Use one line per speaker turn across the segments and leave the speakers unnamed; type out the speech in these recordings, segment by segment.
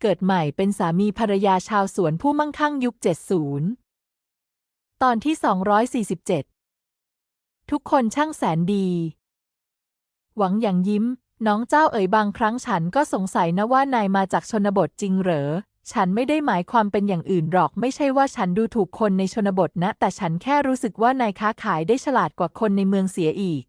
เกิดใหม่เป็นสามีภรรยาชาวสวนผู้มั่งคั่งยุค 70 ตอนที่ 247 ทุกคนช่างแสนดี หวังอย่างยิ้ม น้องเจ้าเอ๋ยบางครั้งฉันก็สงสัยนะว่านายมาจากชนบทจริงเหรอ ฉันไม่ได้หมายความเป็นอย่างอื่นหรอก ไม่ใช่ว่าฉันดูถูกคนในชนบทนะ แต่ฉันแค่รู้สึกว่านายค้าขายได้ฉลาดกว่าคนในเมืองเสียอีก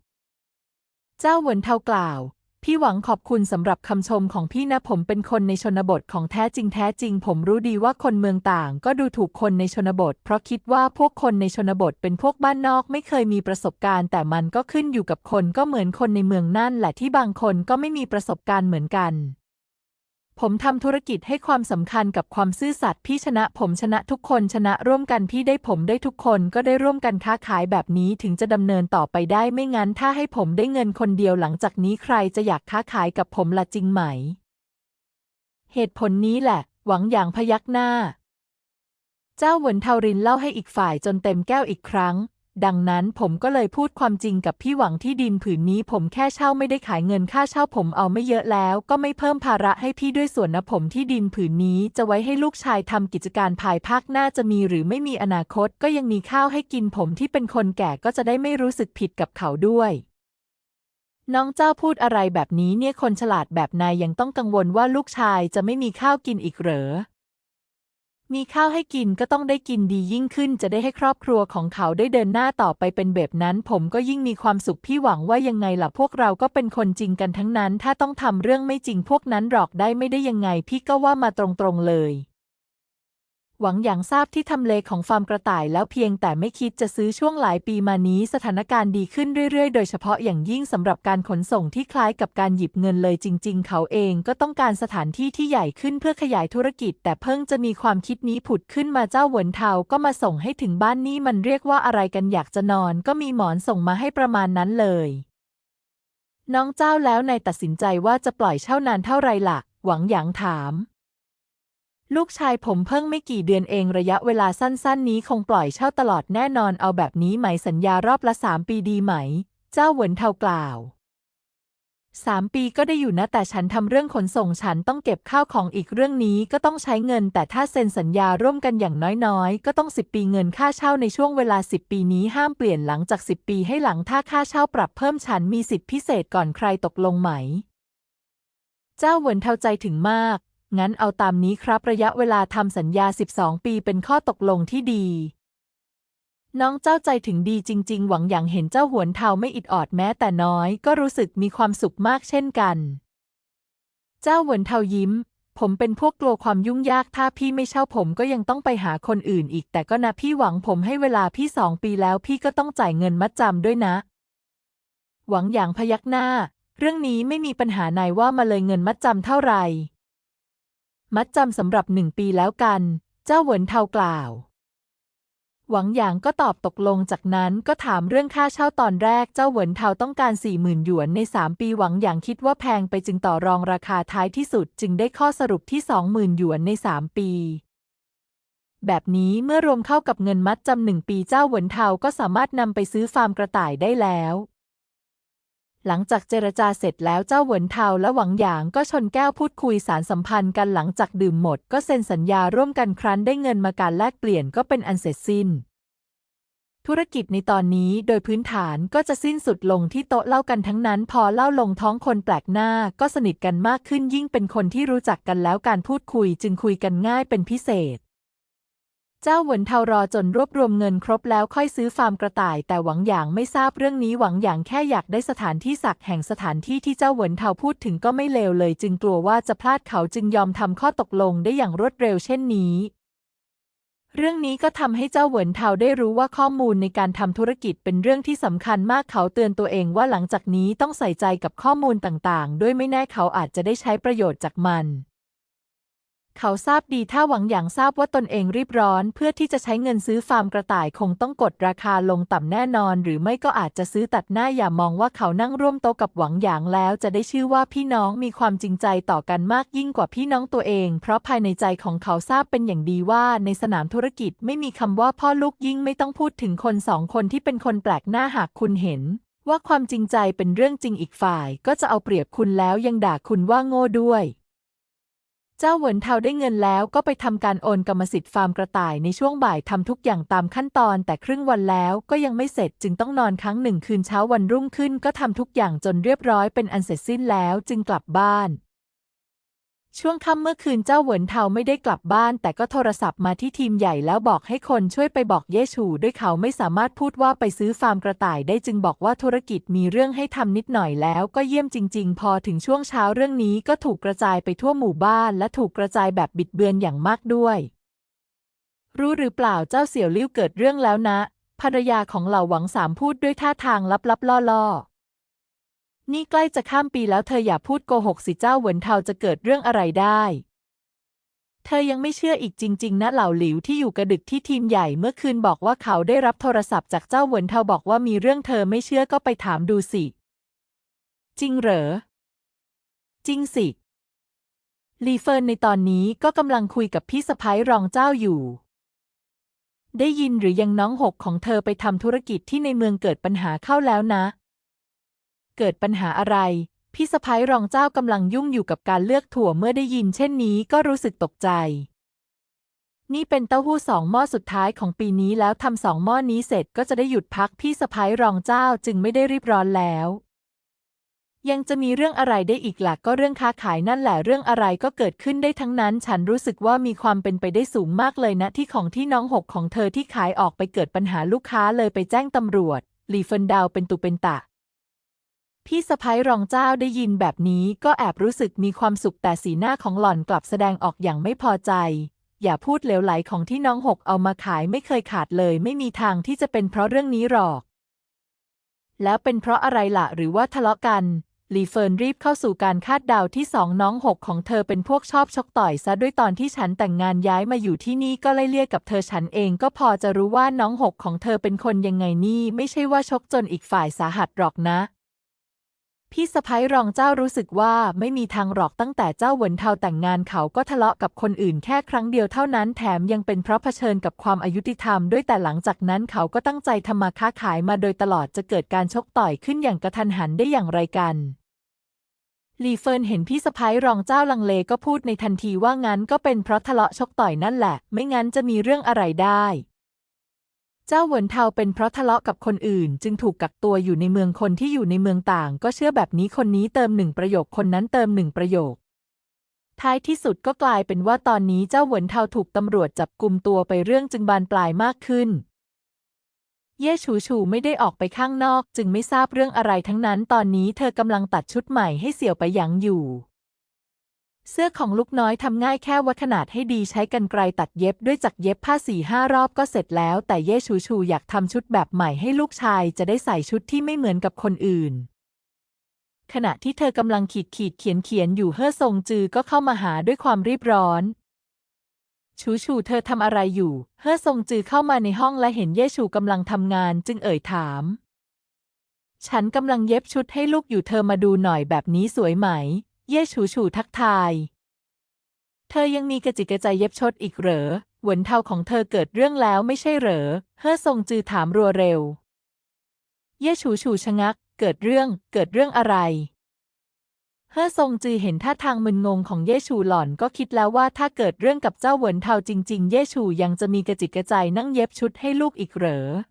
เจ้าเหวินเทากล่าว พี่หวังขอบคุณสำหรับคำชมของพี่นะผมเป็นคนในชนบทของแท้จริงแท้จริง ผมรู้ดีว่าคนเมืองต่าง ก็ดูถูกคนในชนบท เพราะคิดว่าพวกคนในชนบทเป็นพวกบ้านนอกไม่เคยมีประสบการณ์ แต่มันก็ขึ้นอยู่กับคนก็เหมือนคนในเมืองนั่นแหละที่บางคนก็ไม่มีประสบการณ์เหมือนกัน ผมทำธุรกิจให้ความสำคัญกับความซื่อสัตย์พี่ชนะผมชนะทุกคนชนะร่วมกันพี่ได้ผมได้ทุกคนก็ได้ร่วมกันค้าขายแบบนี้ถึงจะดำเนินต่อไปได้ไม่งั้นถ้าให้ผมได้เงินคนเดียวหลังจากนี้ใครจะอยากค้าขายกับผมละจริงไหม เหตุผลนี้แหละ หวังอย่างพยักหน้า เจ้าเหวินเทารินเล่าให้อีกฝ่ายจนเต็มแก้วอีกครั้ง ดังนั้นผมก็เลยพูดความจริงกับพี่หวังที่ดินผืนนี้ผมแค่เช่าไม่ได้ขายเงินค่าเช่าผมเอาไม่เยอะแล้ว ก็ไม่เพิ่มภาระให้พี่ด้วยส่วนนะผมที่ดินผืนนี้จะไว้ให้ลูกชายทำกิจการภายภาคหน้าจะมีหรือไม่มีอนาคตก็ยังมีข้าวให้กินผมที่เป็นคนแก่ก็จะได้ไม่รู้สึกผิดกับเขาด้วยน้องเจ้าพูดอะไรแบบนี้เนี่ยคนฉลาดแบบนายยังต้องกังวลว่าลูกชายจะไม่มีข้าวกินอีกเหรอ มีข้าวให้กินก็ต้องได้กินดียิ่งขึ้นจะได้ให้ครอบครัวของเขาได้เดินหน้าต่อไปเป็นแบบนั้น ผมก็ยิ่งมีความสุขพี่หวังว่ายังไงล่ะพวกเราก็เป็นคนจริงกันทั้งนั้น ถ้าต้องทำเรื่องไม่จริงพวกนั้นหลอกได้ไม่ได้ยังไงพี่ก็ว่ามาตรงๆเลย หวังอย่างทราบที่ทำเลของฟาร์มกระต่ายแล้วเพียงแต่ไม่คิดจะซื้อช่วงหลายปีมานี้สถานการณ์ดีขึ้นเรื่อยๆ โดยเฉพาะอย่างยิ่งสำหรับการขนส่งที่คล้ายกับการหยิบเงินเลยจริง ๆ เขาเองก็ต้องการสถานที่ที่ใหญ่ขึ้นเพื่อขยายธุรกิจ แต่เพิ่งจะมีความคิดนี้ผุดขึ้นมาเจ้าหวนเทาก็มาส่งให้ถึงบ้านนี่มันเรียกว่าอะไรกันอยากจะนอน ก็มีหมอนส่งมาให้ประมาณนั้นเลย น้องเจ้าแล้วนายตัดสินใจว่าจะปล่อยเช่านานเท่าไรล่ะหวังหยางถาม ลูกชายผมเพิ่งไม่กี่เดือนเองระยะเวลาสั้น ๆ นี้คงปล่อยเช่าตลอดแน่นอนเอาแบบนี้ไหมสัญญารอบละสามปีดีไหม เจ้าเหวินเทากล่าวสามปีก็ได้อยู่นะแต่ฉันทำเรื่องขนส่งฉันต้องเก็บข้าวของอีกเรื่องนี้ก็ต้องใช้เงิน แต่ถ้าเซ็นสัญญาร่วมกันอย่างน้อยๆ ก็ต้องสิบปีเงินค่าเช่าในช่วงเวลาสิบปีนี้ห้ามเปลี่ยนหลังจากสิบปีให้หลังถ้าค่าเช่าปรับเพิ่มฉันมีสิทธิพิเศษก่อนใครตกลงไหม เจ้าเหวินเทาใจถึงมาก งั้นเอาตามนี้ครับระยะเวลาทำสัญญา 12 ปีเป็นข้อตกลงที่ดี น้องเจ้าใจถึงดีจริง ๆ หวังอย่างเห็นเจ้าหวนเทาไม่อิดออดแม้แต่น้อย ก็รู้สึกมีความสุขมากเช่นกัน เจ้าหวนเทายิ้ม ผมเป็นพวกกลัวความยุ่งยากถ้าพี่ไม่เช่าผมก็ยังต้องไปหาคนอื่นอีก แต่ก็นะพี่หวังผมให้เวลาพี่สองปีแล้วพี่ก็ต้องจ่ายเงินมัดจำด้วยนะ หวังอย่างพยักหน้า เรื่องนี้ไม่มีปัญหานายว่ามาเลยเงินมัดจำเท่าไหร่ มัดจำสำหรับหนึ่งปีแล้วกัน เจ้าเหวินเทากล่าว หวังหยางก็ตอบตกลงจากนั้นก็ถามเรื่องค่าเช่าตอนแรกเจ้าเหวินเทาต้องการสี่หมื่นหยวนในสามปีหวังหยางคิดว่าแพงไปจึงต่อรองราคาท้ายที่สุดจึงได้ข้อสรุปที่สองหมื่นหยวนในสามปีแบบนี้เมื่อรวมเข้ากับเงินมัดจำหนึ่งปีเจ้าเหวินเทาก็สามารถนำไปซื้อฟาร์มกระต่ายได้แล้ว หลังจากเจรจาเสร็จแล้วเจ้าเหวินเทาและหวังหยางก็ชนแก้วพูดคุยสารสัมพันธ์กันหลังจากดื่มหมด ก็เซ็นสัญญาร่วมกันครั้นได้เงินมาการแลกเปลี่ยนก็เป็นอันเสร็จสิ้น ธุรกิจในตอนนี้โดยพื้นฐานก็จะสิ้นสุดลงที่โต๊ะเล่ากันทั้งนั้น พอเล่าลงท้องคนแปลกหน้าก็สนิทกันมากขึ้นยิ่งเป็นคนที่รู้จักกันแล้วการพูดคุยจึงคุยกันง่ายเป็นพิเศษ เจ้าเหวินเทารอจนรวบรวมเงินครบแล้วค่อยซื้อฟาร์มกระต่าย แต่หวังหยางไม่ทราบเรื่องนี้หวังหยางแค่อยากได้สถานที่สักแห่งสถานที่ที่เจ้าเหวินเทาพูดถึงก็ไม่เลวเลย จึงกลัวว่าจะพลาดเขาจึงยอมทำข้อตกลงได้อย่างรวดเร็วเช่นนี้เรื่องนี้ก็ทำให้เจ้าเหวินเทาได้รู้ว่าข้อมูลในการทำธุรกิจเป็นเรื่องที่สำคัญมากเขาเตือนตัวเองว่าหลังจากนี้ต้องใส่ใจกับข้อมูลต่างๆ ด้วยไม่แน่เขาอาจจะได้ใช้ประโยชน์จากมัน เขาทราบดีถ้าหวังอย่างทราบว่าตนเองรีบร้อน เพื่อที่จะใช้เงินซื้อฟาร์มกระต่ายคงต้องกดราคาลงต่ำแน่นอน หรือไม่ก็อาจจะซื้อตัดหน้าอย่ามองว่าเขานั่งร่วมโต๊ะกับหวังอย่างแล้วจะได้ชื่อว่าพี่น้องมีความจริงใจต่อกันมากยิ่งกว่าพี่น้องตัวเอง เพราะภายในใจของเขาทราบเป็นอย่างดีว่าในสนามธุรกิจไม่มีคำว่าพ่อลูกยิ่งไม่ต้องพูดถึงคนสองคนที่เป็นคนแปลกหน้าหากคุณเห็นว่าความจริงใจเป็นเรื่องจริงอีกฝ่าย ก็จะเอาเปรียบคุณแล้วยังด่าคุณว่าโง่ด้วย เจ้าเหวินเทาได้เงินแล้วก็ไปทำการโอนกรรมสิทธิ์ฟาร์มกระต่ายในช่วงบ่ายทำทุกอย่างตามขั้นตอนแต่ครึ่งวันแล้วก็ยังไม่เสร็จจึงต้องนอนค้างหนึ่งคืนเช้าวันรุ่งขึ้นก็ทำทุกอย่างจนเรียบร้อยเป็นอันเสร็จสิ้นแล้วจึงกลับบ้าน ช่วงค่ำเมื่อคืนเจ้าเหวินเทาไม่ได้กลับบ้าน แต่ก็โทรศัพท์มาที่ทีมใหญ่แล้วบอกให้คนช่วยไปบอกเย่ฉูด้วยเขาไม่สามารถพูดว่าไปซื้อฟาร์มกระต่ายได้จึงบอกว่าธุรกิจมีเรื่องให้ทำนิดหน่อยแล้วก็เยี่ยมจริง ๆ พอถึงช่วงเช้าเรื่องนี้ก็ถูกกระจายไปทั่วหมู่บ้าน และถูกกระจายแบบบิดเบือนอย่างมากด้วย รู้หรือเปล่าเจ้าเสี่ยวลิ้วเกิดเรื่องแล้วนะภรรยาของเหล่าหวังสามพูดด้วยท่าทางลับๆล่อๆ นี่ใกล้จะข้ามปีแล้วเธออย่าพูดโกหกสิเจ้าเหวินเทาจะเกิดเรื่องอะไรได้ เธอยังไม่เชื่ออีกจริง ๆ นะเหล่าหลิวที่อยู่กระดึกที่ทีมใหญ่เมื่อคืนบอกว่าเขาได้รับโทรศัพท์จากเจ้าเหวินเทาบอกว่ามีเรื่องเธอไม่เชื่อก็ไปถามดูสิ จริงเหรอ จริงสิ ลีเฟินในตอนนี้ก็กำลังคุยกับพี่สะพ้ยรองเจ้าอยู่ได้ยินหรือยังน้องหกของเธอไปทำธุรกิจที่ในเมืองเกิดปัญหาเข้าแล้วนะ เกิดปัญหาอะไร พี่สะพ้ายรองเจ้ากำลังยุ่งอยู่กับการเลือกถั่วเมื่อได้ยินเช่นนี้ก็รู้สึกตกใจ นี่เป็นเต้าหู้สองหม้อสุดท้ายของปีนี้แล้วทำสองหม้อนี้เสร็จก็จะได้หยุดพักพี่สะพ้ายรองเจ้าจึงไม่ได้รีบร้อนแล้วยังจะมีเรื่องอะไรได้อีกหลักก็เรื่องค้าขายนั่นแหละเรื่องอะไรก็เกิดขึ้นได้ทั้งนั้น ฉันรู้สึกว่ามีความเป็นไปได้สูงมากเลยนะที่ของที่น้องหกของเธอที่ขายออกไปเกิดปัญหาลูกค้าเลยไปแจ้งตำรวจหลีเฟินดาวเป็นตุเป็นตะ พี่สะพ้ยรองเจ้าได้ยินแบบนี้ก็แอบรู้สึกมีความสุขแต่สีหน้าของหล่อนกลับแสดงออกอย่างไม่พอใจ อย่าพูดเหลวไหลของที่น้องหกเอามาขายไม่เคยขาดเลย ไม่มีทางที่จะเป็นเพราะเรื่องนี้หรอก แล้วเป็นเพราะอะไรล่ะ หรือว่าทะเลาะกันลีเฟิร์นรีบเข้าสู่การคาดเดาที่สองน้องหกของเธอเป็นพวกชอบชกต่อยซะด้วยตอนที่ฉันแต่งงานย้ายมาอยู่ที่นี่ก็ไล่เลี่ยกับเธอฉันเองก็พอจะรู้ว่าน้องหกของเธอเป็นคนยังไงนี่ ไม่ใช่ว่าชกจนอีกฝ่ายสาหัสหรอกนะ พี่สะพ้ยรองเจ้ารู้สึกว่าไม่มีทางหรอกตั้งแต่เจ้าเหวินเทาแต่งงานเขาก็ทะเลาะกับคนอื่นแค่ครั้งเดียวเท่านั้นแถมยังเป็นเพราะเผชิญกับความอายุติธรรมด้วยแต่หลังจากนั้นเขาก็ตั้งใจทำมาค้าขายมาโดยตลอดจะเกิดการชกต่อยขึ้นอย่างกระทันหันได้อย่างไรกันลีเฟินเห็นพี่สะพ้ยรองเจ้าลังเลก็พูดในทันทีว่างั้นก็เป็นเพราะทะเลาะชกต่อยนั่นแหละ ไม่งั้นจะมีเรื่องอะไรได้ เจ้าเหวินเทาเป็นเพราะทะเลาะกับคนอื่น จึงถูกกักตัวอยู่ในเมืองคนที่อยู่ในเมืองต่าง ก็เชื่อแบบนี้คนนี้เติมหนึ่งประโยคคนนั้นเติมหนึ่งประโยค ท้ายที่สุดก็กลายเป็นว่าตอนนี้เจ้าเหวินเทาถูกตำรวจจับกลุ่มตัวไปเรื่องจึงบานปลายมากขึ้น เย่ฉูฉูไม่ได้ออกไปข้างนอก จึงไม่ทราบเรื่องอะไรทั้งนั้น ตอนนี้เธอกำลังตัดชุดใหม่ให้เสี่ยวไปหยางอยู่ เสื้อของลูกน้อยทำง่ายแค่วัดขนาดให้ดีใช้กรรไกรตัดเย็บด้วยจักรเย็บผ้าสี่ห้ารอบก็เสร็จแล้ว แต่เย่ฉูฉูอยากทำชุดแบบใหม่ให้ลูกชายจะได้ใส่ชุดที่ไม่เหมือนกับคนอื่น ขณะที่เธอกำลังขีดขีดเขียนเขียนอยู่เฮ่อซงจือก็เข้ามาหาด้วยความรีบร้อน ชูชูเธอทำอะไรอยู่เฮ่อซงจือเข้ามาในห้องและเห็นเย่ชูกำลังทำงานจึงเอ่ยถาม ฉันกำลังเย็บชุดให้ลูกอยู่เธอมาดูหน่อยแบบนี้สวยไหม เย่ชูชูทักทาย เธอยังมีกระจิกกระใจเย็บชดอีกเหรอหวนเทาของเธอเกิดเรื่องแล้วไม่ใช่เหรอ เฮ่อซงจือถามรัวเร็ว เย่ชูชูชะงัก เกิดเรื่อง เกิดเรื่องอะไร เฮ่อซงจือเห็นท่าทางมึนงงของเย่ชูหล่อนก็คิดแล้วว่าถ้าเกิดเรื่องกับเจ้าเหวนเทาจริง ๆ เย่ชูยังจะมีกระจิกกระใจนั่งเย็บชุดให้ลูกอีกเหรอ